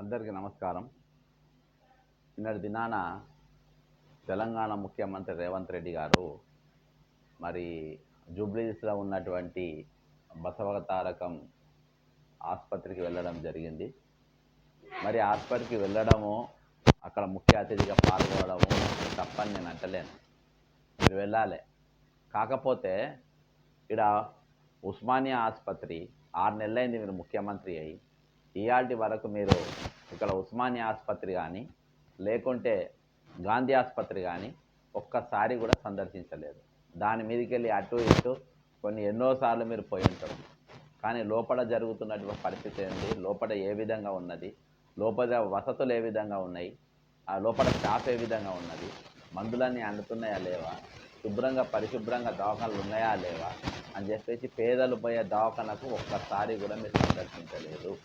అందరికీ నమస్కారం. నిన్నటి దినాన తెలంగాణ ముఖ్యమంత్రి రేవంత్ రెడ్డి గారు మరి జూబ్లీస్లో ఉన్నటువంటి బసవతారకం ఆసుపత్రికి వెళ్ళడం జరిగింది. మరి ఆసుపత్రికి వెళ్ళడము అక్కడ ముఖ్య అతిథిగా పాల్గొనడము తప్పని నేను అంటలేను. మీరు వెళ్ళాలి. కాకపోతే ఇక్కడ ఉస్మానియా ఆసుపత్రి ఆరు నెలలైంది మీరు ముఖ్యమంత్రి అయ్యి ఇవాటి వరకు మీరు ఇక్కడ ఉస్మానియా ఆసుపత్రి కానీ లేకుంటే గాంధీ ఆసుపత్రి కానీ ఒక్కసారి కూడా సందర్శించలేదు. దాని మీదకి వెళ్ళి అటు ఇటు కొన్ని ఎన్నోసార్లు మీరు పోయి ఉంటారు. కానీ లోపల జరుగుతున్నటువంటి పరిస్థితి ఏంటి లోపల ఏ విధంగా ఉన్నది? లోపల వసతులు ఏ విధంగా ఉన్నాయి? ఆ లోపల స్టాఫ్ ఏ విధంగా ఉన్నది? మందులన్నీ అందుతున్నాయా లేవా? శుభ్రంగా పరిశుభ్రంగా దవాఖానలు ఉన్నాయా లేవా? అని చెప్పేసి పేదలు పోయే దవాఖానకు ఒక్కసారి కూడా మీరు సందర్శించలేదు.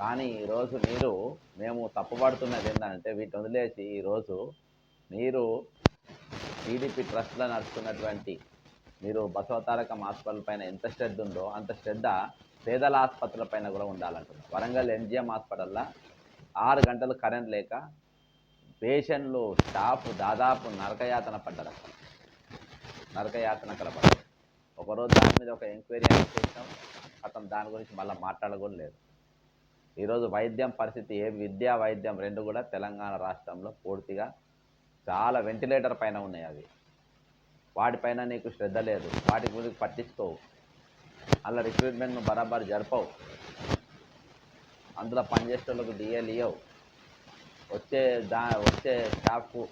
కానీ ఈరోజు మీరు మేము తప్పుపడుతున్నది ఏంటంటే వీటిని వదిలేసి ఈరోజు మీరు టీడీపీ ట్రస్ట్లో నడుస్తున్నటువంటి మీరు బసవతారకం హాస్పిటల్ పైన ఎంత శ్రద్ధ ఉందో అంత శ్రద్ధ పేదల ఆసుపత్రుల పైన కూడా ఉండాలంటున్నారు. వరంగల్ ఎంజిఎం హాస్పిటల్లో ఆరు గంటలు కరెంట్ లేక పేషెంట్లు స్టాఫ్ దాదాపు నరకయాతన పడ్డారు నరకయాతన అక్కడ ఒకరోజు దాని మీద ఒక ఎంక్వైరీ చేసినాం అతను దాని గురించి మళ్ళీ మాట్లాడకూడదు లేదు. ఈరోజు వైద్యం పరిస్థితి ఏ విద్యా వైద్యం రెండు కూడా తెలంగాణ రాష్ట్రంలో పూర్తిగా చాలా వెంటిలేటర్ పైన ఉన్నాయి అవి. వాటిపైన నీకు శ్రద్ధ లేదు. వాటి గురించి పట్టించుకోవు. అలా రిక్రూట్మెంట్ను బరాబర్ జరపవు. అందులో పనిచేసేటోళ్ళకు డిఎల్ ఇవ్వవు వచ్చే దా వచ్చే స్టాఫ్కు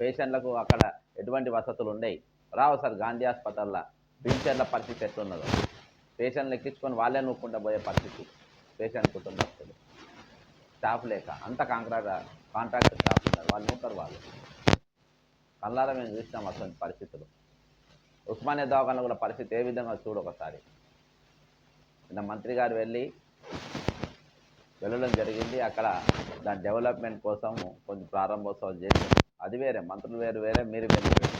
పేషెంట్లకు అక్కడ ఎటువంటి వసతులు ఉండేవి రావు సార్ గాంధీ హాస్పిటల్లో పింఛన్ల పరిస్థితి ఎట్లున్నదో. పేషెంట్లు ఎక్కించుకొని వాళ్ళే నూక్కుంటూ పోయే పరిస్థితి. పేషెంట్ కుటుంబస్తులు స్టాఫ్ లేక అంత కాంట్రాక్ట్ కాంట్రాక్ట్ స్టాఫ్ ఉన్నారు వాళ్ళు నూతారు వాళ్ళు. కళ్ళారా మేము చూసినాం అసలు పరిస్థితులు. ఉస్మానియా దవాఖానలో కూడా పరిస్థితి ఏ విధంగా చూడు ఒకసారి. నిన్న మంత్రి గారు వెళ్ళి వెళ్ళడం జరిగింది. అక్కడ దాని డెవలప్మెంట్ కోసం కొంచెం ప్రారంభోత్సవం చేసి అది వేరే మంత్రులు వేరు వేరే మీరు వేరు వేరే.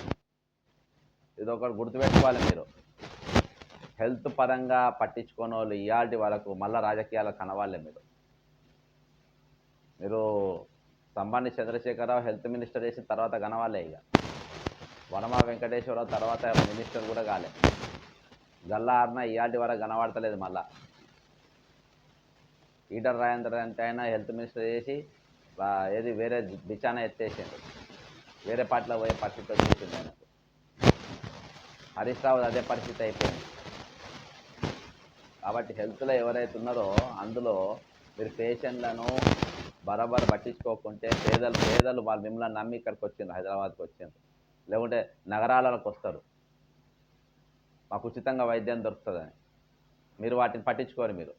ఇది ఒకటి గుర్తుపెట్టుకోవాలి మీరు. హెల్త్ పరంగా పట్టించుకోని వాళ్ళు ఇవాళ వాళ్ళకు మళ్ళీ రాజకీయాలు కనవాలే మీరు. మీరు సంబాని చంద్రశేఖరరావు హెల్త్ మినిస్టర్ చేసిన తర్వాత కనవాళ్ళే ఇక. వనమా వెంకటేశ్వరరావు తర్వాత మినిస్టర్ కూడా కాలే. గల్లా ఆరిన ఇయాల్టి వరకు కనబడతలేదు మళ్ళా. ఈటర్ రాజేంద్ర అంటే ఆయన హెల్త్ మినిస్టర్ చేసి ఏది వేరే బిచానా ఎత్తేసిండు. వేరే పార్టీలో పోయే పరిస్థితి వచ్చేసింది ఆయనకు. హరీష్ రావు అదే పరిస్థితి అయిపోయింది. కాబట్టి హెల్త్లో ఎవరైతే ఉన్నారో అందులో మీరు పేషెంట్లను బరాబర్ పట్టించుకోకుంటే పేదలు పేదలు వాళ్ళు మిమ్మల్ని నమ్మి ఇక్కడికి వచ్చిండ్రు హైదరాబాద్కి వచ్చిండ్రు. లేకుంటే నగరాలకు వస్తారు. మాకు ఉచితంగా వైద్యం దొరుకుతుందని. మీరు వాటిని పట్టించుకోరు మీరు.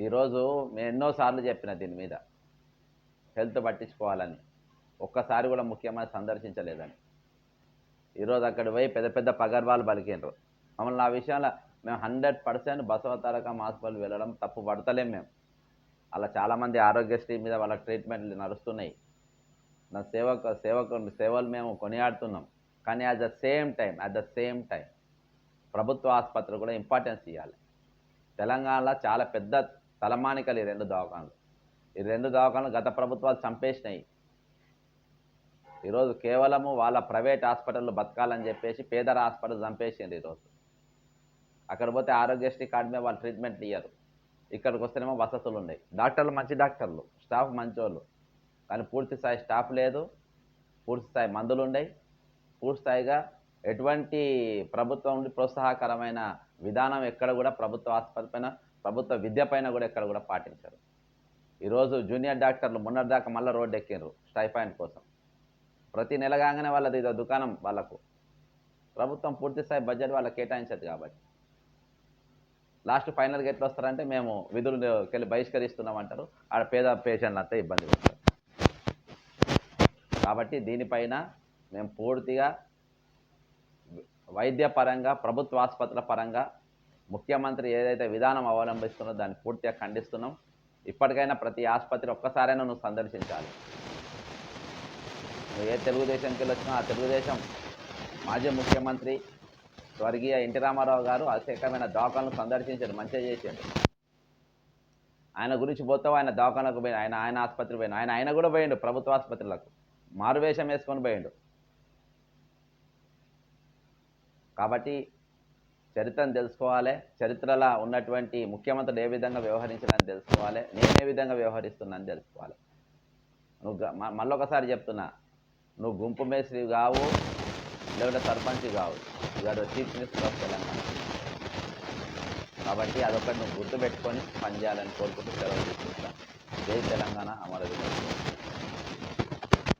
ఈరోజు మేము ఎన్నోసార్లు చెప్పిన దీని మీద. హెల్త్ పట్టించుకోవాలని. ఒక్కసారి కూడా ముఖ్యమంత్రి సందర్శించలేదని. ఈరోజు అక్కడ పోయి పెద్ద పెద్ద పగర్వాలు పలికిండ్రు. మమ్మల్ని ఆ విషయంలో మేము హండ్రెడ్ పర్సెంట్ బసవతారకం హాస్పిటల్ వెళ్ళడం తప్పు పడతలేం మేము. అలా చాలామంది ఆరోగ్యశ్రీ మీద వాళ్ళ ట్రీట్మెంట్లు నడుస్తున్నాయి. నా సేవకు సేవకు సేవలు మేము కొనియాడుతున్నాం. కానీ at the same time at the same time ప్రభుత్వ ఆసుపత్రులు కూడా ఇంపార్టెన్స్ ఇవ్వాలి. తెలంగాణలో చాలా పెద్ద తలమానికలు ఈ రెండు దవాఖాన్లు. ఈ రెండు దవాఖాన్లు గత ప్రభుత్వాలు చంపేసినాయి. ఈరోజు కేవలము వాళ్ళ ప్రైవేట్ హాస్పిటల్లో బతకాలని చెప్పేసి పేదల హాస్పిటల్ చంపేసింది ఈరోజు. అక్కడ పోతే ఆరోగ్యశ్రీ కార్డు మీద వాళ్ళు ట్రీట్మెంట్లు ఇయ్యరు. ఇక్కడికి వస్తేనేమో వసతులు ఉన్నాయి. డాక్టర్లు మంచి డాక్టర్లు. స్టాఫ్ మంచోళ్ళు. కానీ పూర్తి స్థాయి స్టాఫ్ లేదు. పూర్తి స్థాయి మందులు ఉన్నాయి పూర్తి స్థాయిగా ఎటువంటి ప్రభుత్వం నుండి ప్రోత్సాహకరమైన విధానం ఎక్కడ కూడా ప్రభుత్వ ఆసుపత్రి పైన ప్రభుత్వ విద్య పైన కూడా ఎక్కడ కూడా పాటించరు. ఈరోజు జూనియర్ డాక్టర్లు మొన్నటిదాకా మళ్ళీ రోడ్డు ఎక్కినారు స్టైఫాయిన్ కోసం. ప్రతి నెల కాగానే వాళ్ళది ఇదో దుకాణం వాళ్ళకు. ప్రభుత్వం పూర్తి స్థాయి బడ్జెట్ వాళ్ళకి కేటాయించదు కాబట్టి. లాస్ట్ ఫైనల్గా ఎట్లా వస్తారంటే మేము విధులకు వెళ్ళి బహిష్కరిస్తున్నాం అంటారు ఆడ పేద పేషెంట్లు అంతా ఇబ్బంది పడతారు. కాబట్టి దీనిపైన మేము పూర్తిగా వైద్యపరంగా ప్రభుత్వ ఆసుపత్రుల పరంగా ముఖ్యమంత్రి ఏదైతే విధానం అవలంబిస్తున్నో దాన్ని పూర్తిగా ఖండిస్తున్నాం. ఇప్పటికైనా ప్రతి ఆసుపత్రి ఒక్కసారైనా నువ్వు సందర్శించాలి. నువ్వు ఏ తెలుగుదేశంకి వెళ్ళొచ్చినా ఆ తెలుగుదేశం మాజీ ముఖ్యమంత్రి స్వర్గీయ ఎన్టీ రామారావు గారు అశేఖమైన దవాఖాలను సందర్శించారు మంచిగా చేశాడు ఆయన గురించి పోతావు? ఆయన దవాఖానకు పోయిన ఆయన ఆయన ఆసుపత్రి పోయిన ఆయన ఆయన కూడా పోయిండు ప్రభుత్వ ఆసుపత్రులకు. మారువేషం వేసుకొని పోయిండు. కాబట్టి చరిత్రను తెలుసుకోవాలి చరిత్రలో ఉన్నటువంటి ముఖ్యమంత్రులు ఏ విధంగా వ్యవహరించాలని తెలుసుకోవాలి నేను ఏ విధంగా వ్యవహరిస్తున్నాను తెలుసుకోవాలి. నువ్వు మళ్ళొకసారి చెప్తున్నా నువ్వు గుంపు మేస్త్రి కావు లేకుంటే సర్పంచ్ కావు ఇవాడు చీఫ్ మినిస్టర్ ఆఫ్ తెలంగాణ కాబట్టి అదొకటి నువ్వు గుర్తుపెట్టుకొని పనిచేయాలని కోరుకుంటూ సెలవు తీసుకుంటాను జై తెలంగాణ అమర